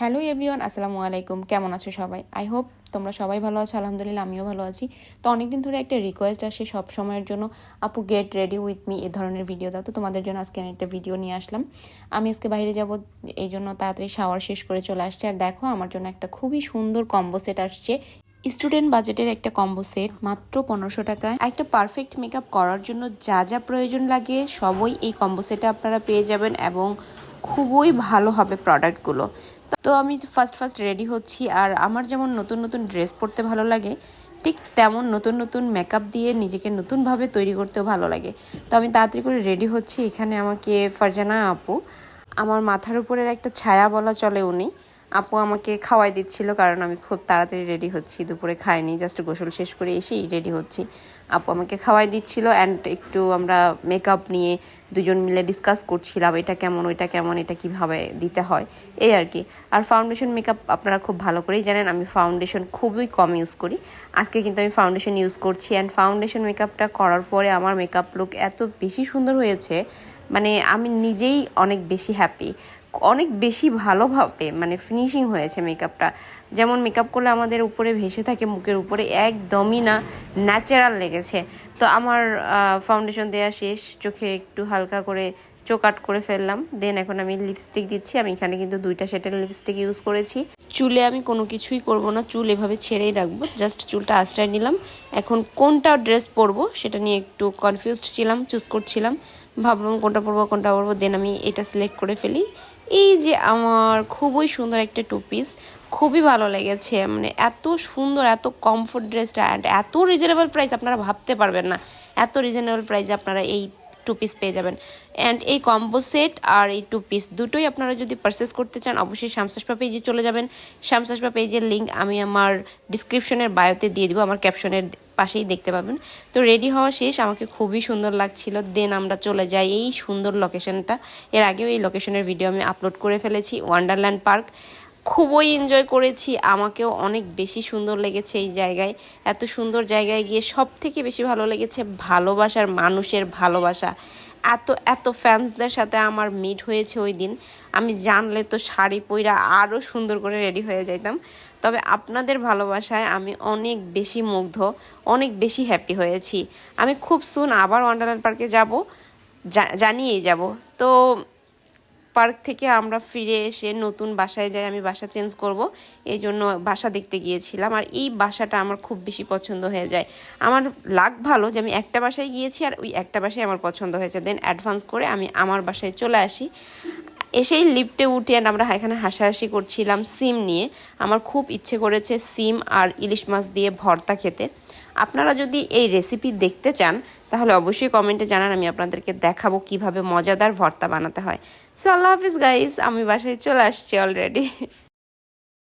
Hello everyone, আসসালামু আলাইকুম। কেমন আছো সবাই? আই হোপ তোমরা সবাই ভালো আছো, আলহামদুলিল্লাহ আমিও ভালো আছি। তো অনেকদিন ধরে একটা রিকোয়েস্ট আসে সব সময়ের জন্য, আপু গেট রেডি উইথ মি এ ধরনের ভিডিও দাও। তো তোমাদের জন্য আজকে আমি একটা ভিডিও নিয়ে আসলাম। আমি আজকে বাইরে যাব, এই জন্য তাড়াতাড়ি শাওয়ার শেষ করে চলে আসছে। আর দেখো, আমার জন্য একটা খুবই সুন্দর কম্বো সেট আসছে। স্টুডেন্ট বাজেটের একটা কম্বো সেট মাত্র পনেরোশো টাকায়। একটা পারফেক্ট মেকআপ করার জন্য যা যা প্রয়োজন লাগে, সবই এই কম্বো সেটে আপনারা পেয়ে যাবেন। এবং খুবই ভালো হবে প্রোডাক্টগুলো তো আমি ফার্স্ট ফার্স্ট রেডি হচ্ছি আর আমার যেমন নতুন নতুন ড্রেস পরতে ভালো লাগে, ঠিক তেমন নতুন নতুন মেকআপ দিয়ে নিজেকে নতুনভাবে তৈরি করতেও ভালো লাগে। তো আমি তাড়াতাড়ি করে রেডি হচ্ছি, এখানে আমাকে ফারজানা আপু। আমার মাথার উপরের একটা ছায়া বলা চলে উনি। আপু আমাকে খাওয়াই দিচ্ছিল, কারণ আমি খুব তাড়াতাড়ি রেডি হচ্ছি। দুপুরে খাইনি জাস্ট গোসল শেষ করে এসেই রেডি হচ্ছি। আপু আমাকে খাওয়াই দিচ্ছিল অ্যান্ড একটু আমরা মেকআপ নিয়ে দুজন মিলে ডিসকাস করছিলাম, এটা কেমন, ওইটা কেমন, এটা কীভাবে দিতে হয়, এই আর কি। আর ফাউন্ডেশন মেকআপ আপনারা খুব ভালো করেই জানেন, আমি ফাউন্ডেশন খুবই কম ইউজ করি। আজকে কিন্তু আমি ফাউন্ডেশন ইউজ করছি অ্যান্ড ফাউন্ডেশন মেকআপটা করার পরে আমার মেকআপ লুক এত বেশি সুন্দর হয়েছে মানে আমি নিজেই অনেক বেশি হ্যাপি অনেক বেশি ভালোভাবে মানে ফিনিশিং হয়েছে মেকআপটা যেমন মেকআপ করলে আমাদের উপরে ভেসে থাকে, মুখের উপরে একদমই না ন্যাচারাল লেগেছে। তো আমার ফাউন্ডেশন দেওয়া শেষ, চোখে একটু হালকা করে চোখ আট করে ফেললাম। দেন এখন আমি লিপস্টিক দিচ্ছি, আমি এখানে কিন্তু দুইটা শেডের লিপস্টিক ইউজ করেছি। চুলে আমি কোনো কিছুই করব না, চুল এভাবে ছেড়েই রাখব। জাস্ট চুলটা আশ্রয় নিলাম। এখন কোনটা ড্রেস পরবো, সেটা নিয়ে একটু কনফিউজড ছিলাম চুজ করছিলাম। ভাবলাম কোনটা পরবো কোনটা পরবো দেন আমি এটা সিলেক্ট করে ফেলি। এই যে আমার খুবই সুন্দর একটা টু পিস খুবই ভালো লেগেছে। মানে এত সুন্দর, এত কমফোর্ট ড্রেসটা অ্যান্ড এত রিজনেবল প্রাইস আপনারা ভাবতে পারবেন না। এত রিজনেবল প্রাইসে আপনারা এই টু পিস পেয়ে যাবেন। অ্যান্ড এই কম্বো সেট আর এই টু পিস দুটোই আপনারা যদি পারচেস করতে চান, অবশ্যই শামসাসপা পেজে চলে যাবেন। শামসাসপা পেজের লিঙ্ক আমি আমার ডিসক্রিপশনের বায়োতে দিয়ে দিব, আমার ক্যাপশনের পাশেই দেখতে পাবেন। তো রেডি হওয়া শেষ। আমাকে খুবই সুন্দর লাগছিল। দেন আমরা চলে যাই এই সুন্দর লোকেশনটা এর আগেও এই লোকেশনের ভিডিও আমি আপলোড করে ফেলেছি। ওয়ান্ডারল্যান্ড পার্ক খুবই এনজয় করেছি। আমাকেও অনেক বেশি সুন্দর লেগেছে এই জায়গায়। এত সুন্দর জায়গায় গিয়ে সব থেকে বেশি ভালো লেগেছে ভালোবাসার মানুষের ভালোবাসা। এত এত ফ্যান্সদের সাথে আমার মিট হয়েছে ওই দিন। আমি জানলে তো শাড়ি পইরা আরও সুন্দর করে রেডি হয়ে যাইতাম। তবে আপনাদের ভালোবাসায় আমি অনেক বেশি মুগ্ধ, অনেক বেশি হ্যাপি হয়েছি। আমি খুব সুন আবার ওয়ান্ডারল্যান্ড পার্কে যাব জানিয়েই যাব। তো পার্ক থেকে আমরা ফিরে এসে নতুন বাসায় যাই, আমি বাসা চেঞ্জ করব। এই জন্য বাসা দেখতে গিয়েছিলাম। আর এই বাসাটা আমার খুব বেশি পছন্দ হয়ে যায়। আমার লাগ ভালো যে আমি একটা বাসায় গিয়েছি আর ওই একটা বাসায় আমার পছন্দ হয়েছে। দেন অ্যাডভান্স করে আমি আমার বাসায় চলে আসি। এসেই লিফটে উঠে আমরা এখানে হাসাহাসি করছিলাম সিম নিয়ে। আমার খুব ইচ্ছে করেছে সিম আর ইলিশ মাছ দিয়ে ভর্তা খেতে। আপনারা যদি এই রেসিপি দেখতে চান, তাহলে অবশ্যই কমেন্টে জানান, আমি আপনাদেরকে দেখাবো কীভাবে মজাদার ভর্তা বানাতে হয়। সো আল্লাহ হাফিজ গাইস আমি বাসায় চলে আসছি অলরেডি